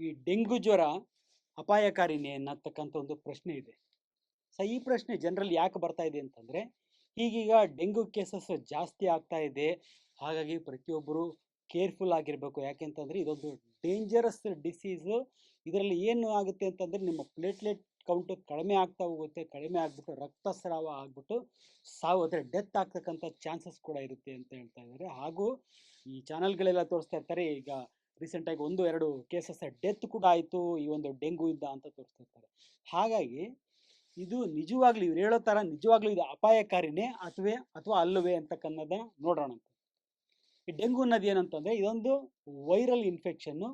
ಈ ಡೆಂಗು ಜ್ವರ ಅಪಾಯಕಾರಿನೇ ಅನ್ನತಕ್ಕಂಥ ಒಂದು ಪ್ರಶ್ನೆ ಇದೆ. ಸೊ ಈ ಪ್ರಶ್ನೆ ಜನರಲ್ಲಿ ಯಾಕೆ ಬರ್ತಾ ಇದೆ ಅಂತಂದರೆ, ಈಗೀಗ ಡೆಂಗು ಕೇಸಸ್ ಜಾಸ್ತಿ ಆಗ್ತಾ ಇದೆ. ಹಾಗಾಗಿ ಪ್ರತಿಯೊಬ್ಬರು ಕೇರ್ಫುಲ್ ಆಗಿರಬೇಕು. ಯಾಕೆಂತಂದರೆ ಇದೊಂದು ಡೇಂಜರಸ್ ಡಿಸೀಸು. ಇದರಲ್ಲಿ ಏನು ಆಗುತ್ತೆ ಅಂತಂದರೆ, ನಿಮ್ಮ ಪ್ಲೇಟ್ಲೆಟ್ ಕೌಂಟ್ ಕಡಿಮೆ ಆಗ್ತಾ ಹೋಗುತ್ತೆ. ಕಡಿಮೆ ಆಗಿಬಿಟ್ಟು ರಕ್ತಸ್ರಾವ ಆಗಿಬಿಟ್ಟು ಸಾವು, ಅಂದರೆ ಡೆತ್ ಆಗ್ತಕ್ಕಂಥ ಚಾನ್ಸಸ್ ಕೂಡ ಇರುತ್ತೆ ಅಂತ ಹೇಳ್ತಾ ಇದ್ದಾರೆ. ಹಾಗೂ ಈ ಚಾನಲ್ಗಳೆಲ್ಲ ತೋರಿಸ್ತಾ ಇರ್ತಾರೆ, ಈಗ ರೀಸೆಂಟಾಗಿ ಒಂದು, ಎರಡು ಕೇಸಸ್ ಡೆತ್ ಕೂಡ ಆಯಿತು, ಈ ಒಂದು ಡೆಂಗು ಇಂದ ಅಂತ ತೋರಿಸ್ತಾ ಇರ್ತಾರೆ ಹಾಗಾಗಿ ಇದು ನಿಜವಾಗ್ಲೂ ಇವ್ರು ಹೇಳೋ ಥರ ನಿಜವಾಗ್ಲೂ ಇದು ಅಪಾಯಕಾರಿನೇ ಅಥವಾ ಅಥವಾ ಅಲ್ಲವೇ ಅಂತಕ್ಕನ್ನೋದನ್ನ ನೋಡೋಣ ಈ ಡೆಂಗು ಅನ್ನೋದು ಏನಂತಂದರೆ ಇದೊಂದು ವೈರಲ್ ಇನ್ಫೆಕ್ಷನ್ನು,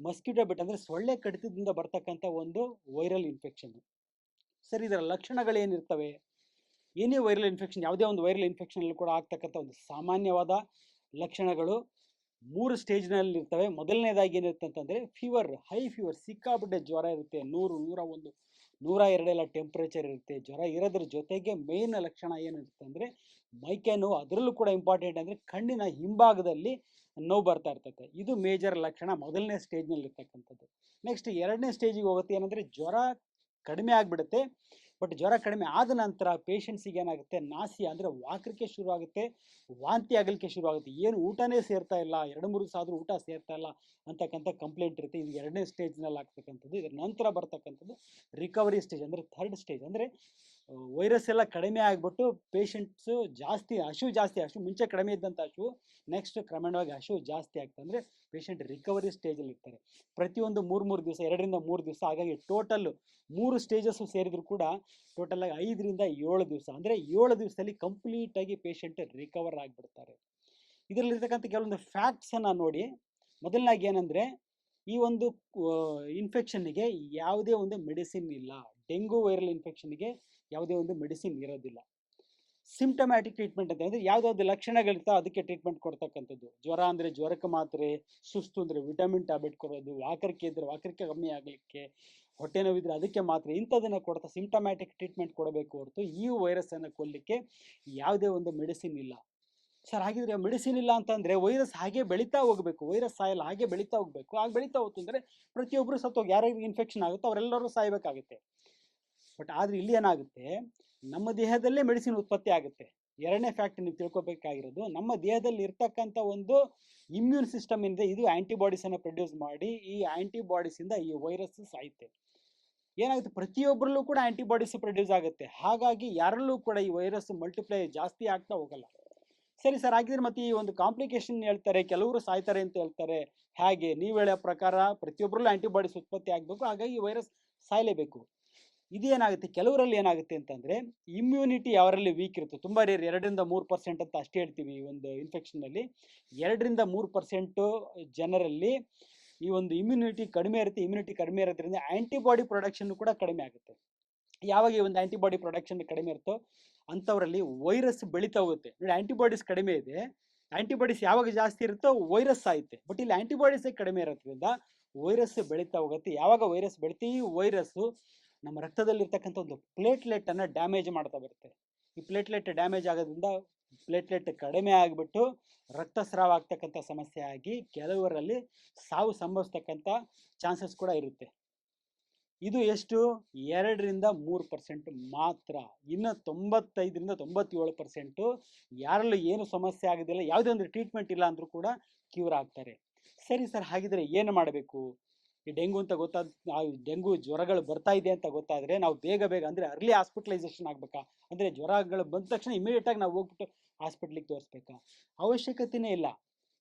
ಮಸ್ಕಿಟೋ ಬಿಟ್ ಅಂದರೆ ಸೊಳ್ಳೆ ಕಡಿತದಿಂದ ಬರ್ತಕ್ಕಂಥ ಒಂದು ವೈರಲ್ ಇನ್ಫೆಕ್ಷನ್. ಸರಿ, ಇದರ ಲಕ್ಷಣಗಳು ಏನಿರ್ತವೆ ಏನೇ ವೈರಲ್ ಇನ್ಫೆಕ್ಷನ್, ಯಾವುದೇ ಒಂದು ವೈರಲ್ ಇನ್ಫೆಕ್ಷನ್ ಕೂಡ ಆಗ್ತಕ್ಕಂಥ ಒಂದು ಸಾಮಾನ್ಯವಾದ ಲಕ್ಷಣಗಳು ಮೂರು ಸ್ಟೇಜ್ನಲ್ಲಿ ಇರ್ತವೆ. ಮೊದಲನೇದಾಗಿ ಏನಿರುತ್ತೆ ಅಂತಂದರೆ ಫೀವರ್ ಹೈ ಫೀವರ್ ಸಿಕ್ಕಾಪಟ್ಟೆ ಜ್ವರ ಇರುತ್ತೆ. ನೂರು, ನೂರ ಒಂದು, ನೂರ ಎರಡೆಲ್ಲ ಟೆಂಪ್ರೇಚರ್ ಇರುತ್ತೆ. ಜ್ವರ ಇರೋದ್ರ ಜೊತೆಗೆ ಮೇನ್ ಲಕ್ಷಣ ಏನಿರುತ್ತೆ ಅಂದರೆ, ಮೈಕೈ ನೋವು ಅದರಲ್ಲೂ ಕೂಡ ಇಂಪಾರ್ಟೆಂಟ್ ಅಂದರೆ, ಕಣ್ಣಿನ ಹಿಂಭಾಗದಲ್ಲಿ ನೋವು ಬರ್ತಾ ಇರ್ತದೆ ಇದು ಮೇಜರ್ ಲಕ್ಷಣ ಮೊದಲನೇ ಸ್ಟೇಜ್ನಲ್ಲಿ ಇರ್ತಕ್ಕಂಥದ್ದು ನೆಕ್ಸ್ಟ್ ಎರಡನೇ ಸ್ಟೇಜಿಗೆ ಹೋಗುತ್ತೆ ಏನಂದರೆ, ಜ್ವರ ಕಡಿಮೆ ಆಗಿಬಿಡುತ್ತೆ. ಬಟ್ ಜ್ವರ ಕಡಿಮೆ ಆದ ನಂತರ ಪೇಷಂಟ್ಸಿಗೆ ಏನಾಗುತ್ತೆ? ನಾಸಿ ಅಂದರೆ ವಾಕರಿಕೆ ಶುರುವಾಗುತ್ತೆ, ವಾಂತಿ ಆಗಲಿಕ್ಕೆ ಶುರು ಆಗುತ್ತೆ ಏನು ಊಟನೇ ಸೇರ್ತಾ ಇಲ್ಲ, ಎರಡು ಮೂರು ದಿವಸ ಆದರೂ ಊಟ ಸೇರ್ತಾ ಇಲ್ಲ ಅಂತಕ್ಕಂಥ ಕಂಪ್ಲೇಂಟ್ ಇರುತ್ತೆ. ಇದು ಎರಡನೇ ಸ್ಟೇಜ್ನಲ್ಲಿ ಆಗ್ತಕ್ಕಂಥದ್ದು ಇದರ ನಂತರ ಬರ್ತಕ್ಕಂಥದ್ದು ರಿಕವರಿ ಸ್ಟೇಜ್ ಅಂದರೆ ಥರ್ಡ್ ಸ್ಟೇಜ್ ಅಂದರೆ ವೈರಸ್ ಎಲ್ಲ ಕಡಿಮೆ ಆಗಿಬಿಟ್ಟು ಪೇಷಂಟ್ಸು ಜಾಸ್ತಿ, ಹಶು ಜಾಸ್ತಿ, ಹಶು ಮುಂಚೆ ಕಡಿಮೆ ಇದ್ದಂಥ ಹಶು ನೆಕ್ಸ್ಟ್ ಕ್ರಮೇಣವಾಗಿ ಹಶು ಜಾಸ್ತಿ ಆಗ್ತದೆ ಅಂದರೆ ಪೇಷಂಟ್ ರಿಕವರಿ ಸ್ಟೇಜಲ್ಲಿ ಇರ್ತಾರೆ. ಪ್ರತಿಯೊಂದು ಮೂರು ಮೂರು ದಿವಸ, ಎರಡರಿಂದ ಮೂರು ದಿವಸ, ಹಾಗಾಗಿ ಟೋಟಲ್ ಮೂರು ಸ್ಟೇಜಸ್ಸು ಸೇರಿದ್ರು ಕೂಡ ಟೋಟಲಾಗಿ ಐದರಿಂದ ಏಳು ದಿವಸ, ಅಂದರೆ ಏಳು ದಿವಸದಲ್ಲಿ ಕಂಪ್ಲೀಟಾಗಿ ಪೇಷಂಟ್ ರಿಕವರ್ ಆಗಿಬಿಡ್ತಾರೆ. ಇದರಲ್ಲಿರ್ತಕ್ಕಂಥ ಕೆಲವೊಂದು ಫ್ಯಾಕ್ಟ್ಸನ್ನು ನೋಡಿ ಮೊದಲನಾಗಿ ಏನಂದರೆ ಈ ಒಂದು ಇನ್ಫೆಕ್ಷನ್ನಿಗೆ ಯಾವುದೇ ಒಂದು ಮೆಡಿಸಿನ್ ಇಲ್ಲ. ಡೆಂಗು ವೈರಲ್ ಇನ್ಫೆಕ್ಷನ್ಗೆ ಯಾವುದೇ ಒಂದು ಮೆಡಿಸಿನ್ ಇರೋದಿಲ್ಲ. ಸಿಂಪ್ಟಮ್ಯಾಟಿಕ್ ಟ್ರೀಟ್ಮೆಂಟ್ ಅಂತ ಅಂದರೆ ಯಾವುದಾದ್ರು ಲಕ್ಷಣಗಳಿರ್ತೋ ಅದಕ್ಕೆ ಟ್ರೀಟ್ಮೆಂಟ್ ಕೊಡ್ತಕ್ಕಂಥದ್ದು. ಜ್ವರ ಅಂದರೆ ಜ್ವರಕ್ಕೆ ಮಾತ್ರೆ, ಸುಸ್ತು ಅಂದರೆ ವಿಟಮಿನ್ ಟ್ಯಾಬ್ಲೆಟ್ ಕೊಡೋದು, ವಾಕರಿಕೆ ಇದ್ದರೆ ವಾಕರಿಕೆ ಕಮ್ಮಿ ಆಗಲಿಕ್ಕೆ, ಹೊಟ್ಟೆ ನೋವಿದ್ರೆ ಅದಕ್ಕೆ ಮಾತ್ರೆ ಇಂಥದನ್ನು ಕೊಡ್ತಾ ಸಿಂಪ್ಟಮ್ಯಾಟಿಕ್ ಟ್ರೀಟ್ಮೆಂಟ್ ಕೊಡಬೇಕು ಹೊರತು ಈ ವೈರಸ್ಸನ್ನು ಕೊಲ್ಲಲಿಕ್ಕೆ ಯಾವುದೇ ಒಂದು ಮೆಡಿಸಿನ್ ಇಲ್ಲ. ಸರ್ ಹಾಗಿದ್ರೆ ಮೆಡಿಸಿನ್ ಇಲ್ಲ ಅಂತಂದರೆ ವೈರಸ್ ಹಾಗೆ ಬೆಳೀತಾ ಹೋಗಬೇಕು. ವೈರಸ್ ಸಾಯಲ್ಲ, ಹಾಗೆ ಬೆಳೀತಾ ಹೋಗಬೇಕು. ಹಾಗೆ ಬೆಳೀತಾ ಹೋಗ್ತು ಅಂದ್ರೆ ಪ್ರತಿಯೊಬ್ಬರು ಸತ್ತೋಗಿ ಯಾರಿಗೆ ಇನ್ಫೆಕ್ಷನ್ ಆಗುತ್ತೋ ಅವರೆಲ್ಲರೂ ಸಾಯಬೇಕಾಗುತ್ತೆ. ಬಟ್ ಆದರೆ ಇಲ್ಲಿ ಏನಾಗುತ್ತೆ, ನಮ್ಮ ದೇಹದಲ್ಲೇ ಮೆಡಿಸಿನ್ ಉತ್ಪತ್ತಿ ಆಗುತ್ತೆ. ಎರಡನೇ ಫ್ಯಾಕ್ಟ್ ನೀವು ತಿಳ್ಕೊಬೇಕಾಗಿರೋದು, ನಮ್ಮ ದೇಹದಲ್ಲಿ ಇರ್ತಕ್ಕಂಥ ಒಂದು ಇಮ್ಯೂನ್ ಸಿಸ್ಟಮ್ ಇಂದ ಇದು ಆ್ಯಂಟಿಬಾಡೀಸನ್ನು ಪ್ರೊಡ್ಯೂಸ್ ಮಾಡಿ, ಈ ಆ್ಯಂಟಿಬಾಡೀಸಿಂದ ಈ ವೈರಸ್ ಸಾಯುತ್ತೆ. ಏನಾಗುತ್ತೆ ಪ್ರತಿಯೊಬ್ಬರಲ್ಲೂ ಕೂಡ ಆ್ಯಂಟಿಬಾಡೀಸ್ ಪ್ರೊಡ್ಯೂಸ್ ಆಗುತ್ತೆ. ಹಾಗಾಗಿ ಯಾರಲ್ಲೂ ಕೂಡ ಈ ವೈರಸ್ ಮಲ್ಟಿಪ್ಲೈ ಜಾಸ್ತಿ ಆಗ್ತಾ ಹೋಗಲ್ಲ. ಸರಿ ಸರ್, ಹಾಗಿದ್ರೆ ಮತ್ತೆ ಈ ಒಂದು ಕಾಂಪ್ಲಿಕೇಶನ್ ಹೇಳ್ತಾರೆ, ಕೆಲವರು ಸಾಯ್ತಾರೆ ಅಂತ ಹೇಳ್ತಾರೆ, ಹಾಗೆ ನೀವು ಹೇಳೋ ಪ್ರಕಾರ ಪ್ರತಿಯೊಬ್ಬರಲ್ಲೂ ಆ್ಯಂಟಿಬಾಡೀಸ್ ಉತ್ಪತ್ತಿ ಆಗಬೇಕು, ಹಾಗಾಗಿ ಈ ವೈರಸ್ ಸಾಯಲೇಬೇಕು. ಇದೇನಾಗುತ್ತೆ? ಕೆಲವರಲ್ಲಿ ಏನಾಗುತ್ತೆ ಅಂತಂದರೆ ಇಮ್ಯುನಿಟಿ ಅವರಲ್ಲಿ ವೀಕ್ ಇರುತ್ತೆ, ತುಂಬ ರೇರ್ ಎರಡರಿಂದ ಮೂರು ಪರ್ಸೆಂಟ್ ಅಂತ ಅಷ್ಟೇ ಹೇಳ್ತೀವಿ ಈ ಒಂದು ಇನ್ಫೆಕ್ಷನಲ್ಲಿ ಎರಡರಿಂದ ಮೂರು ಪರ್ಸೆಂಟು ಜನರಲ್ಲಿ ಈ ಒಂದು ಇಮ್ಯುನಿಟಿ ಕಡಿಮೆ ಇರುತ್ತೆ ಇಮ್ಯುನಿಟಿ ಕಡಿಮೆ ಇರೋದ್ರಿಂದ ಆ್ಯಂಟಿಬಾಡಿ ಪ್ರೊಡಕ್ಷನ್ ಕೂಡ ಕಡಿಮೆ ಆಗುತ್ತೆ. ಯಾವಾಗ ಈ ಒಂದು ಆ್ಯಂಟಿಬಾಡಿ ಪ್ರೊಡಕ್ಷನ್ ಕಡಿಮೆ ಇರುತ್ತೋ, ಅಂಥವರಲ್ಲಿ ವೈರಸ್ ಬೆಳೀತಾ ಹೋಗುತ್ತೆ. ನೋಡಿ ಆ್ಯಂಟಿಬಾಡೀಸ್ ಕಡಿಮೆ ಇದೆ. ಆ್ಯಂಟಿಬಾಡೀಸ್ ಯಾವಾಗ ಜಾಸ್ತಿ ಇರುತ್ತೋ ವೈರಸ್ ಆಯ್ತೆ. ಬಟ್ ಇಲ್ಲಿ ಆ್ಯಂಟಿಬಾಡೀಸೇ ಕಡಿಮೆ ಇರೋದ್ರಿಂದ ವೈರಸ್ ಬೆಳೀತಾ ಹೋಗುತ್ತೆ. ಯಾವಾಗ ವೈರಸ್ ಬೆಳೀತಿ ಈ ವೈರಸ್ಸು ನಮ್ಮ ರಕ್ತದಲ್ಲಿರ್ತಕ್ಕಂಥ ಒಂದು ಪ್ಲೇಟ್ಲೆಟನ್ನು ಡ್ಯಾಮೇಜ್ ಮಾಡ್ತಾ ಬರುತ್ತೆ. ಈ ಪ್ಲೇಟ್ಲೆಟ್ ಡ್ಯಾಮೇಜ್ ಆಗೋದ್ರಿಂದ ಪ್ಲೇಟ್ಲೆಟ್ ಕಡಿಮೆ ಆಗಿಬಿಟ್ಟು ರಕ್ತಸ್ರಾವ ಆಗ್ತಕ್ಕಂಥ ಸಮಸ್ಯೆ ಆಗಿ ಕೆಲವರಲ್ಲಿ ಸಾವು ಸಂಭವಿಸ್ತಕ್ಕಂಥ ಚಾನ್ಸಸ್ ಕೂಡ ಇರುತ್ತೆ. ಇದು ಎಷ್ಟು? ಎರಡರಿಂದ ಮೂರು ಪರ್ಸೆಂಟ್ ಮಾತ್ರ. ಇನ್ನು ತೊಂಬತ್ತೈದರಿಂದ ತೊಂಬತ್ತೇಳು ಪರ್ಸೆಂಟು ಯಾರಲ್ಲೂ ಏನು ಸಮಸ್ಯೆ ಆಗೋದಿಲ್ಲ. ಯಾವುದೇ ಒಂದು ಟ್ರೀಟ್ಮೆಂಟ್ ಇಲ್ಲ ಅಂದರೂ ಕೂಡ ಕ್ಯೂರ್ ಆಗ್ತಾರೆ. ಸರಿ ಸರ್ ಹಾಗಿದ್ರೆ ಏನು ಮಾಡಬೇಕು? ಈ ಡೆಂಗು ಅಂತ ಗೊತ್ತಾದ ಡೆಂಗು ಜ್ವರಗಳು ಬರ್ತಾ ಇದೆ ಅಂತ ಗೊತ್ತಾದರೆ ನಾವು ಬೇಗ ಬೇಗ ಅಂದರೆ ಅರ್ಲಿ ಹಾಸ್ಪಿಟಲೈಸೇಷನ್ ಆಗ್ಬೇಕಾ? ಅಂದರೆ ಜ್ವರಗಳು ಬಂದ ತಕ್ಷಣ ಇಮಿಡಿಯೇಟಾಗಿ ನಾವು ಹೋಗ್ಬಿಟ್ಟು ಹಾಸ್ಪಿಟ್ಲಿಗೆ ತೋರಿಸ್ಬೇಕಾ? ಅವಶ್ಯಕತೆನೇ ಇಲ್ಲ.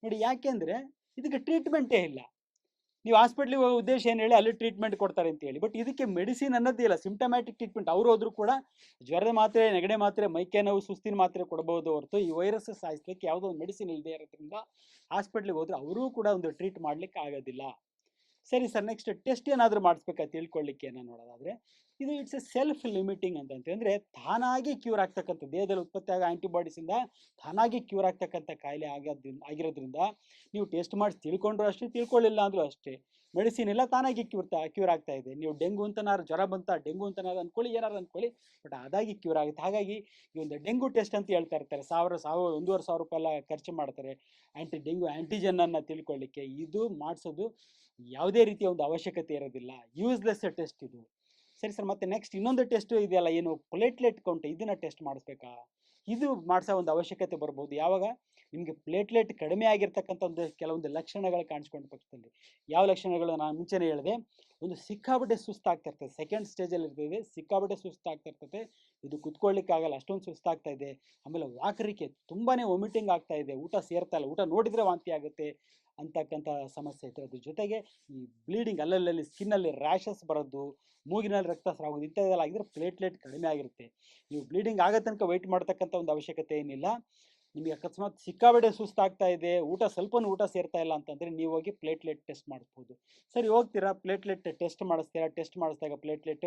ನೋಡಿ ಯಾಕೆ ಅಂದ್ರೆ ಇದಕ್ಕೆ ಟ್ರೀಟ್ಮೆಂಟೇ ಇಲ್ಲ. ನೀವು ಹಾಸ್ಪಿಟ್ಲಿಗೆ ಹೋಗೋ ಉದ್ದೇಶ ಏನು ಹೇಳಿ, ಅಲ್ಲಿ ಟ್ರೀಟ್ಮೆಂಟ್ ಕೊಡ್ತಾರೆ ಅಂತ ಹೇಳಿ. ಬಟ್ ಇದಕ್ಕೆ ಮೆಡಿಸಿನ್ ಅನ್ನೋದೇ ಇಲ್ಲ. ಸಿಂಪ್ಟಮ್ಯಾಟಿಕ್ ಟ್ರೀಟ್ಮೆಂಟ್ ಅವರು ಹೋದ್ರು ಕೂಡ ಜ್ವರದ ಮಾತ್ರೆ, ನೆಗಡೆ ಮಾತ್ರೆ, ಮೈಕೈ ನೋವು, ಸುಸ್ತಿನ ಮಾತ್ರೆ ಕೊಡಬಹುದು ಹೊರತು ಈ ವೈರಸ್ ಸಾಯಿಸ್ಲಿಕ್ಕೆ ಯಾವುದೋ ಒಂದು ಮೆಡಿಸಿನ್ ಇಲ್ಲದೆ ಇರೋದ್ರಿಂದ ಹಾಸ್ಪಿಟ್ಲಿಗೆ ಹೋದ್ರೆ ಅವರೂ ಕೂಡ ಒಂದು ಟ್ರೀಟ್ ಮಾಡ್ಲಿಕ್ಕೆ ಆಗೋದಿಲ್ಲ. ಸರಿ ಸರ್ ನೆಕ್ಸ್ಟ್ ಟೆಸ್ಟ್ ಏನಾದರೂ ಮಾಡಿಸ್ಬೇಕಾ ತಿಳ್ಕೊಳ್ಳಿಕ್ಕೆ ಏನೋ ನೋಡೋದಾದರೆ, ಇದು ಇಟ್ಸ್ ಎ ಸೆಲ್ಫ್ ಲಿಮಿಟಿಂಗ್ ಅಂತ ಅಂದರೆ ತಾನಾಗಿ ಕ್ಯೂರ್ ಆಗ್ತಕ್ಕಂಥ ದೇಹದಲ್ಲಿ ಉತ್ಪತ್ತಿಯಾಗ ಆ್ಯಂಟಿಬಾಡೀಸಿಂದ ತಾನಾಗಿ ಕ್ಯೂರ್ ಆಗ್ತಕ್ಕಂಥ ಕಾಯಿಲೆ ಆಗೋದ್ರಿಂದ ಆಗಿರೋದ್ರಿಂದ ನೀವು ಟೆಸ್ಟ್ ಮಾಡಿ ತಿಳ್ಕೊಂಡ್ರು ಅಷ್ಟೇ ತಿಳ್ಕೊಳ್ಳಿಲ್ಲ ಅಂದರೂ ಅಷ್ಟೇ. ಮೆಡಿಸಿನ್ ಎಲ್ಲ ತಾನಾಗಿ ಕ್ಯೂರ್ ಕ್ಯೂರ್ ಆಗ್ತಾ ಇದೆ. ನೀವು ಡೆಂಗು ಅಂತನಾರು ಜ್ವರ ಬಂತ, ಡೆಂಗು ಅಂತನಾರು ಅನ್ಕೊಳ್ಳಿ, ಏನಾರು ಅನ್ಕೊಳ್ಳಿ, ಬಟ್ ಅದಾಗಿ ಕ್ಯೂರ್ ಆಗುತ್ತೆ. ಹಾಗಾಗಿ ಈ ಒಂದು ಡೆಂಗು ಟೆಸ್ಟ್ ಅಂತ ಹೇಳ್ತಾ ಇರ್ತಾರೆ. ಸಾವಿರ ಸಾವಿರ, ಒಂದೂವರೆ ಸಾವಿರ ರೂಪಾಯಿ ಎಲ್ಲ ಖರ್ಚು ಮಾಡ್ತಾರೆ. ಆ್ಯಂಟಿ ಡೆಂಗು ಆ್ಯಂಟಿಜನ್ ಅನ್ನು ತಿಳ್ಕೊಳ್ಳಿಕ್ಕೆ ಇದು ಮಾಡಿಸೋದು ಯಾವುದೇ ರೀತಿಯ ಒಂದು ಅವಶ್ಯಕತೆ ಇರೋದಿಲ್ಲ. ಯೂಸ್ಲೆಸ್ ಟೆಸ್ಟ್ ಇದು. ಸರಿ ಸರ್, ಮತ್ತೆ ನೆಕ್ಸ್ಟ್ ಇನ್ನೊಂದು ಟೆಸ್ಟ್ ಇದೆಯಲ್ಲ, ಏನು ಪ್ಲೇಟ್ಲೆಟ್ ಕೌಂಟ್ ಇದನ್ನ ಟೆಸ್ಟ್ ಮಾಡಿಸ್ಬೇಕಾ? ಇದು ಮಾಡಿಸೋ ಒಂದು ಅವಶ್ಯಕತೆ ಬರ್ಬೋದು. ಯಾವಾಗ? ನಿಮಗೆ ಪ್ಲೇಟ್ಲೆಟ್ ಕಡಿಮೆ ಆಗಿರ್ತಕ್ಕಂಥ ಒಂದು ಕೆಲವೊಂದು ಲಕ್ಷಣಗಳು ಕಾಣಿಸ್ಕೊಂಡ ಪಕ್ಷದಲ್ಲಿ ಯಾವ ಲಕ್ಷಣಗಳು? ನಾನು ಮುಂಚೆನೇ ಹೇಳಿದೆ. ಒಂದು ಸಿಕ್ಕಾಬಟ್ಟೆ ಸುಸ್ತಾಗ್ತಿರ್ತದೆ. ಸೆಕೆಂಡ್ ಸ್ಟೇಜಲ್ಲಿ ಇರ್ತದೆ. ಸಿಕ್ಕಾಬಟ್ಟೆ ಸುಸ್ತಾಗ್ತಾ ಇರ್ತದೆ ಇದು ಕುತ್ಕೊಳ್ಳಿಕ್ಕೆ ಆಗಲ್ಲ, ಅಷ್ಟೊಂದು ಸುಸ್ತಾಗ್ತಾ ಇದೆ. ಆಮೇಲೆ ವಾಕರಿಕೆ ತುಂಬಾನೇ ವಾಮಿಟಿಂಗ್ ಆಗ್ತಾ ಇದೆ. ಊಟ ಸೇರ್ತಾ ಇಲ್ಲ. ಊಟ ನೋಡಿದ್ರೆ ವಾಂತಿ ಆಗುತ್ತೆ ಅಂತಕ್ಕಂಥ ಸಮಸ್ಯೆ ಐತೆ ಅದ್ರ ಜೊತೆಗೆ ಈ ಬ್ಲೀಡಿಂಗ್ ಅಲ್ಲಲ್ಲಿ ಸ್ಕಿನ್ನಲ್ಲಿ ರ್ಯಾಷಸ್ ಬರೋದು, ಮೂಗಿನಲ್ಲಿ ರಕ್ತಸ್ರಾವ ಆಗೋದು, ಇಂಥದ್ದೆಲ್ಲ ಆಗಿದ್ರೆ ಪ್ಲೇಟ್ಲೆಟ್ ಕಡಿಮೆ ಆಗಿರುತ್ತೆ. ನೀವು ಬ್ಲೀಡಿಂಗ್ ಆಗೋ ತನಕ ವೆಯ್ಟ್ ಮಾಡ್ತಕ್ಕಂಥ ಒಂದು ಅವಶ್ಯಕತೆ ಏನಿಲ್ಲ. ನಿಮಗೆ ಅಕಸ್ಮಾತ್ ಸಿಕ್ಕಾಬೇಡೆ ಸುಸ್ತಾಗ್ತಾ ಇದೆ, ಊಟ ಸ್ವಲ್ಪನೂ ಊಟ ಸೇರ್ತಾ ಇಲ್ಲ ಅಂತಂದರೆ ನೀವು ಹೋಗಿ ಪ್ಲೇಟ್ಲೆಟ್ ಟೆಸ್ಟ್ ಮಾಡಿಸ್ಬೋದು. ಸರಿ, ಹೋಗ್ತೀರಾ? ಪ್ಲೇಟ್ಲೆಟ್ ಟೆಸ್ಟ್ ಮಾಡಿಸ್ತೀರಾ? ಟೆಸ್ಟ್ ಮಾಡಿಸಿದಾಗ ಪ್ಲೇಟ್ಲೆಟ್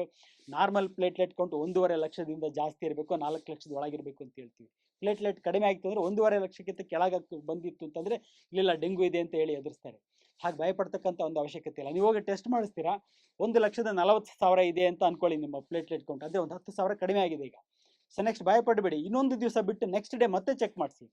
ನಾರ್ಮಲ್ ಪ್ಲೇಟ್ಲೆಟ್ ಕೌಂಟ್ ಒಂದೂವರೆ ಲಕ್ಷದಿಂದ ಜಾಸ್ತಿ ಇರಬೇಕು, ನಾಲ್ಕು ಲಕ್ಷದ ಒಳಗಿರಬೇಕು ಅಂತ ಹೇಳ್ತೀವಿ. ಪ್ಲೇಟ್ಲೆಟ್ ಕಡಿಮೆ ಆಗಿತ್ತು ಅಂದರೆ ಒಂದೂವರೆ ಲಕ್ಷಕ್ಕಿಂತ ಕೆಳಗೆ ಬಂದಿತ್ತು ಅಂತಂದರೆ ಇಲ್ಲ ಡೆಂಗು ಇದೆ ಅಂತ ಹೇಳಿ ಎದುರಿಸ್ತಾರೆ. ಹಾಗೆ ಭಯಪಡ್ತಕ್ಕಂಥ ಒಂದು ಅವಶ್ಯಕತೆ ಇಲ್ಲ. ನೀವು ಹೋಗಿ ಟೆಸ್ಟ್ ಮಾಡಿಸ್ತೀರಾ? ಒಂದು ಲಕ್ಷದ ನಲವತ್ತು ಸಾವಿರ ಇದೆ ಅಂತ ಅನ್ಕೊಳ್ಳಿ ನಿಮ್ಮ ಪ್ಲೇಟ್ಲೆಟ್ ಕೌಂಟ್ ಅದೇ ಒಂದು ಹತ್ತು ಸಾವಿರ ಕಡಿಮೆ ಆಗಿದೆ ಈಗ. ಸೊ ನೆಕ್ಸ್ಟ್ ಭಯಪಡಬೇಡಿ. ಇನ್ನೊಂದು ದಿವಸ ಬಿಟ್ಟು ನೆಕ್ಸ್ಟ್ ಡೇ ಮತ್ತೆ ಚೆಕ್ ಮಾಡಿಸಿ.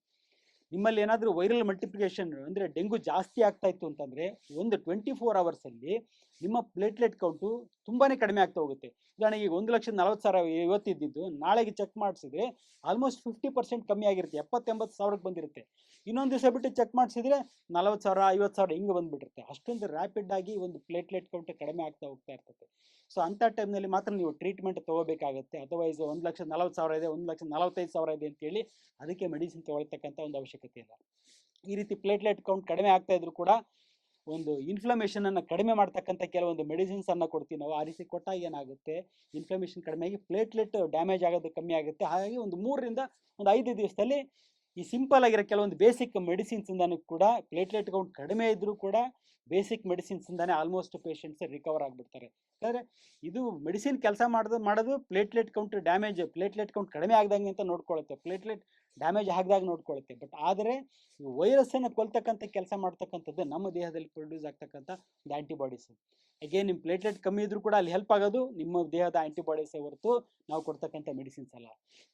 ನಿಮ್ಮಲ್ಲಿ ಏನಾದರೂ ವೈರಲ್ ಮಲ್ಟಿಪ್ಲಿಕೇಶನ್ ಅಂದರೆ ಡೆಂಗು ಜಾಸ್ತಿ ಆಗ್ತಾ ಇತ್ತು ಅಂತಂದರೆ ಒಂದು ಟ್ವೆಂಟಿ ಫೋರ್ ಅವರ್ಸಲ್ಲಿ ನಿಮ್ಮ ಪ್ಲೇಟ್ಲೆಟ್ ಕೌಂಟು ತುಂಬಾ ಕಡಿಮೆ ಆಗ್ತಾ ಹೋಗುತ್ತೆ. ಉದಾಹರಣೆಗೆ ಈಗ ಒಂದು ಲಕ್ಷದ ನಲವತ್ತು ಸಾವಿರ ಇವತ್ತಿದ್ದು ನಾಳೆಗೆ ಚೆಕ್ ಮಾಡಿಸಿದ್ರೆ ಆಲ್ಮೋಸ್ಟ್ ಫಿಫ್ಟಿ ಪರ್ಸೆಂಟ್ ಕಮ್ಮಿ ಆಗಿರುತ್ತೆ, ಎಪ್ಪತ್ತೆಂಬತ್ತು ಸಾವಿರಕ್ಕೆ ಬಂದಿರುತ್ತೆ. ಇನ್ನೊಂದು ದಿವಸ ಬಿಟ್ಟು ಚೆಕ್ ಮಾಡಿಸಿದ್ರೆ ನಲವತ್ತು ಸಾವಿರ, ಐವತ್ತು ಸಾವಿರ ಹಿಂಗೆ ಬಂದುಬಿಟ್ಟಿರುತ್ತೆ. ಅಷ್ಟೊಂದು ರ್ಯಾಪಿಡ್ ಆಗಿ ಒಂದು ಪ್ಲೇಟ್ಲೆಟ್ ಕೌಂಟ್ ಕಡಿಮೆ ಆಗ್ತಾ ಹೋಗ್ತಾ ಇರ್ತದೆ. ಸೊ ಅಂಥ ಟೈಮ್ನಲ್ಲಿ ಮಾತ್ರ ನೀವು ಟ್ರೀಟ್ಮೆಂಟ್ ತೊಗೋಬೇಕಾಗುತ್ತೆ. ಅದರ್ವೈಸ್ ಒಂದು ಲಕ್ಷ ನಲವತ್ತು ಸಾವಿರ ಇದೆ, ಒಂದು ಲಕ್ಷ ನಲವತ್ತೈದು ಸಾವಿರ ಇದೆ ಅಂತೇಳಿ ಅದಕ್ಕೆ ಮೆಡಿಸಿನ್ ತೊಗೊಳ್ತಕ್ಕಂಥ ಒಂದು ಅವಶ್ಯಕತೆ ಇಲ್ಲ ಈ ರೀತಿ ಪ್ಲೇಟ್ಲೆಟ್ ಕೌಂಟ್ ಕಡಿಮೆ ಆಗ್ತಾ ಇದ್ರು ಕೂಡ ಒಂದು ಇನ್ಫ್ಲಮೇಷನ್ ಅನ್ನು ಕಡಿಮೆ ಮಾಡ್ತಕ್ಕಂಥ ಕೆಲವೊಂದು ಮೆಡಿಸಿನ್ಸ್ ಅನ್ನ ಕೊಡ್ತೀವಿ ನಾವು. ಆ ರೀತಿ ಕೊಟ್ಟಾಗ ಏನಾಗುತ್ತೆ? ಇನ್ಫ್ಲಮೇಷನ್ ಕಡಿಮೆ ಆಗಿ ಪ್ಲೇಟ್ಲೆಟ್ ಡ್ಯಾಮೇಜ್ ಆಗೋದು ಕಮ್ಮಿ ಆಗುತ್ತೆ. ಹಾಗಾಗಿ ಒಂದು ಮೂರರಿಂದ ಒಂದು ಐದು ದಿವಸದಲ್ಲಿ ಈ ಸಿಂಪಲ್ ಆಗಿರೋ ಕೆಲವೊಂದು ಬೇಸಿಕ್ ಮೆಡಿಸಿನ್ಸ್ ಇಂದಾನು ಕೂಡ ಪ್ಲೇಟ್ಲೆಟ್ ಕೌಂಟ್ ಕಡಿಮೆ ಇದ್ದರೂ ಕೂಡ ಬೇಸಿಕ್ ಮೆಡಿಸಿನ್ಸ್ ಇಂದಾನೆ ಆಲ್ಮೋಸ್ಟ್ ಪೇಷಂಟ್ಸ್ ರಿಕವರ್ ಆಗಿಬಿಡ್ತಾರೆ. ಯಾಕಂದ್ರೆ ಇದು ಮೆಡಿಸಿನ್ ಕೆಲಸ ಮಾಡೋದು ಮಾಡೋದು platelet count damage, platelet count ಕಡಿಮೆ ಆಗ್ದಂಗೆ ಅಂತ ನೋಡ್ಕೊಳ್ಳುತ್ತೆ ಪ್ಲೇಟ್ಲೆಟ್ ಡ್ಯಾಮೇಜ್ ಆಗದಾಗ ನೋಡ್ಕೊಳ್ಳುತ್ತೆ ಬಟ್ ಆದರೆ ವೈರಸ್ಸನ್ನು ಕೊಲ್ತಕ್ಕಂಥ ಕೆಲಸ ಮಾಡ್ತಕ್ಕಂಥದ್ದು ನಮ್ಮ ದೇಹದಲ್ಲಿ ಪ್ರೊಡ್ಯೂಸ್ ಆಗ್ತಕ್ಕಂಥ ಒಂದು ಅಗೇನ್ ನಿಮ್ಮ ಪ್ಲೇಟ್ಲೆಟ್ ಕಮ್ಮಿ ಇದ್ರೂ ಕೂಡ ಅಲ್ಲಿ ಹೆಲ್ಪ್ ಆಗೋದು ನಿಮ್ಮ ದೇಹದ ಆ್ಯಂಟಿಬಾಡೀಸೇ ಹೊರತು ನಾವು ಕೊಡ್ತಕ್ಕಂಥ ಮೆಡಿಸಿನ್ಸ್ ಅಲ್ಲ.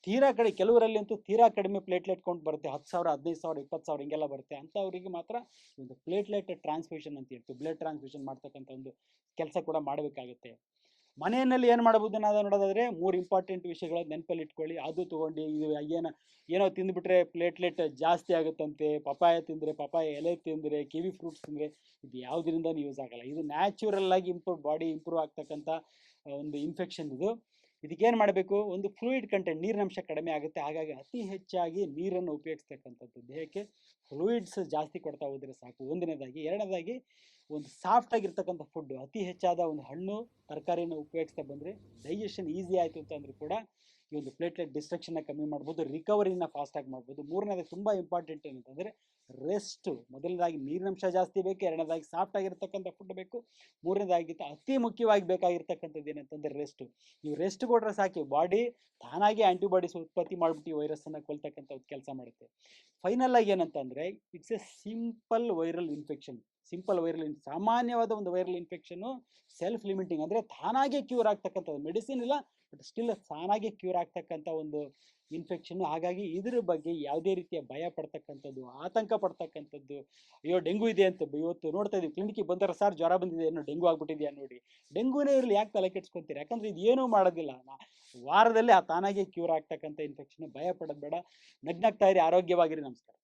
ತೀರಾ ಕಡೆ ಕೆಲವರಲ್ಲಿ ಅಂತೂ ತೀರಾ ಕಡಿಮೆ ಪ್ಲೇಟ್ಲೆಟ್ ಕೊಂಡು ಬರುತ್ತೆ. ಹತ್ತು ಸಾವಿರ, ಹದಿನೈದು ಸಾವಿರ, ಇಪ್ಪತ್ತು ಸಾವಿರ ಹಿಂಗೆಲ್ಲ ಬರುತ್ತೆ. ಅಂಥವರಿಗೆ ಮಾತ್ರ ಒಂದು ಪ್ಲೇಟ್ಲೆಟ್ ಟ್ರಾನ್ಸ್ಫ್ಯೂಷನ್ ಅಂತ ಹೇಳ್ತೀವಿ. ಬ್ಲಡ್ ಟ್ರಾನ್ಸ್ಫ್ಯೂಷನ್ ಮಾಡ್ತಕ್ಕಂಥ ಒಂದು ಕೆಲಸ ಕೂಡ ಮಾಡಬೇಕಾಗುತ್ತೆ. ಮನೆಯಲ್ಲಿ ಏನು ಮಾಡಬಹುದು ನಾವು ನೋಡೋದಾದ್ರೆ ಮೂರು ಇಂಪಾರ್ಟೆಂಟ್ ವಿಷಯಗಳ ನೆನಪಲ್ಲಿ ಇಟ್ಕೊಳ್ಳಿ. ಅದು ತೊಗೊಂಡು ಇದು ಏನೋ ಏನೋ ತಿಂದುಬಿಟ್ರೆ ಪ್ಲೇಟ್ಲೆಟ್ ಜಾಸ್ತಿ ಆಗುತ್ತಂತೆ ಪಪಾಯ ತಿಂದರೆ ಪಪಾಯ ಎಲೆ ತಿಂದರೆ, ಕಿವಿ ಫ್ರೂಟ್ಸ್ ತಿಂದರೆ ಇದು ಯಾವುದರಿಂದ ಯೂಸ್ ಆಗಲ್ಲ. ಇದು ನ್ಯಾಚುರಲ್ ಆಗಿ ಇಂಪ್ರೂವ್ ಬಾಡಿ ಇಂಪ್ರೂವ್ ಆಗ್ತಕ್ಕಂಥ ಒಂದು ಇನ್ಫೆಕ್ಷನ್ ಇದು. ಇದಕ್ಕೇನು ಮಾಡಬೇಕು? ಒಂದು ಫ್ಲೂಯಿಡ್ ಕಂಟೆಂಟ್ ನೀರಿನಂಶ ಕಡಿಮೆ ಆಗುತ್ತೆ. ಹಾಗಾಗಿ ಅತಿ ಹೆಚ್ಚಾಗಿ ನೀರನ್ನು ಉಪಯೋಗಿಸ್ತಕ್ಕಂಥದ್ದು. ದೇಹಕ್ಕೆ ಫ್ಲೂಯಿಡ್ಸ್ ಜಾಸ್ತಿ ಕೊಡ್ತಾ ಹೋದರೆ ಸಾಕು. ಒಂದನೇದಾಗಿ. ಎರಡನೇದಾಗಿ, ಒಂದು ಸಾಫ್ಟ್ ಆಗಿರ್ತಕ್ಕಂಥ ಫುಡ್ ಅತಿ ಹೆಚ್ಚಾದ ಒಂದು ಹಣ್ಣು, ತರಕಾರಿಯನ್ನು ಉಪಯೋಗಿಸ್ತಾ ಬಂದರೆ ಡೈಜೆಷನ್ ಈಸಿ ಆಯಿತು ಅಂತಂದ್ರೂ ಕೂಡ ಈ ಒಂದು ಪ್ಲೇಟ್ಲೆಟ್ ಡಿಸ್ಟ್ರಕ್ಷನ್ನ ಕಮ್ಮಿ ಮಾಡ್ಬೋದು. ರಿಕವರಿನ ಫಾಸ್ಟಾಗಿ ಮಾಡ್ಬೋದು. ಮೂರನೇದಾಗಿ, ತುಂಬ ಇಂಪಾರ್ಟೆಂಟ್ ಏನಂತಂದರೆ ರೆಸ್ಟು ಮೊದಲನೇದಾಗಿ ನೀರಿನಂಶ ಜಾಸ್ತಿ ಬೇಕು, ಎರಡನೇದಾಗಿ ಸಾಫ್ಟ್ ಆಗಿರ್ತಕ್ಕಂಥ ಫುಡ್ ಬೇಕು ಮೂರನೇದಾಗಿ ಅತಿ ಮುಖ್ಯವಾಗಿ ಬೇಕಾಗಿರ್ತಕ್ಕಂಥದ್ದು ಏನಂತಂದರೆ ರೆಸ್ಟು ನೀವು ರೆಸ್ಟ್ ಕೊಟ್ರೆ ಸಾಕಿ ಬಾಡಿ ತಾನಾಗಿ ಆ್ಯಂಟಿಬಾಡೀಸ್ ಉತ್ಪತ್ತಿ ಮಾಡಿಬಿಟ್ಟು ಈ ವೈರಸ್ಸನ್ನು ಕೊಲ್ತಕ್ಕಂಥ ಕೆಲಸ ಮಾಡುತ್ತೆ. ಫೈನಲ್ ಆಗಿ ಏನಂತಂದರೆ it's a simple viral infection simple viral in, ಸಾಮಾನ್ಯವಾದ ಒಂದು ವೈರಲ್ ಇನ್ಫೆಕ್ಷನ್ ಸೆಲ್ಫ್ ಲಿಮಿಟಿಂಗ್ ಅಂದರೆ ತಾನಾಗೆ ಕ್ಯೂರ್ ಆಗ್ತಕ್ಕಂಥದ್ದು. ಮೆಡಿಸಿನ್ ಇಲ್ಲ, ಬಟ್ ಸ್ಟಿಲ್ ತಾನಾಗೆ ಕ್ಯೂರ್ ಆಗ್ತಕ್ಕಂಥ ಒಂದು ಇನ್ಫೆಕ್ಷನ್. ಹಾಗಾಗಿ ಇದ್ರ ಬಗ್ಗೆ ಯಾವುದೇ ರೀತಿಯ ಭಯ ಪಡ್ತಕ್ಕಂಥದ್ದು, ಆತಂಕ ಪಡ್ತಕ್ಕಂಥದ್ದು, ಅಯ್ಯೋ, ಡೆಂಗು ಇದೆ ಅಂತ ಇವತ್ತು ನೋಡ್ತಾ ಇದ್ದೀವಿ. ಕ್ಲಿನಿಕ್ಗೆ ಬಂದರೆ, ಸರ್, ಜ್ವರ ಬಂದಿದೆ, ಏನೋ ಡೆಂಗು ಆಗ್ಬಿಟ್ಟಿದೆಯಾ ನೋಡಿ. ಡೆಂಗುನೇ ಇರಲಿ, ಯಾಕೆ ತಲೆ ಕೆಡ್ಸ್ಕೊಂತೀರಿ? ಯಾಕಂದ್ರೆ ಇದು ಏನೂ ಮಾಡೋದಿಲ್ಲ. ವಾರದಲ್ಲಿ ಆ ತಾನಾಗೆ ಕ್ಯೂರ್ ಆಗ್ತಕ್ಕಂಥ ಇನ್ಫೆಕ್ಷನ್. ಭಯ ಪಡೋದು ಬೇಡ. ನಗ್ನಾಗ್ತಾ ಇರಿ ಆರೋಗ್ಯವಾಗಿರಿ, ನಮಸ್ಕಾರ.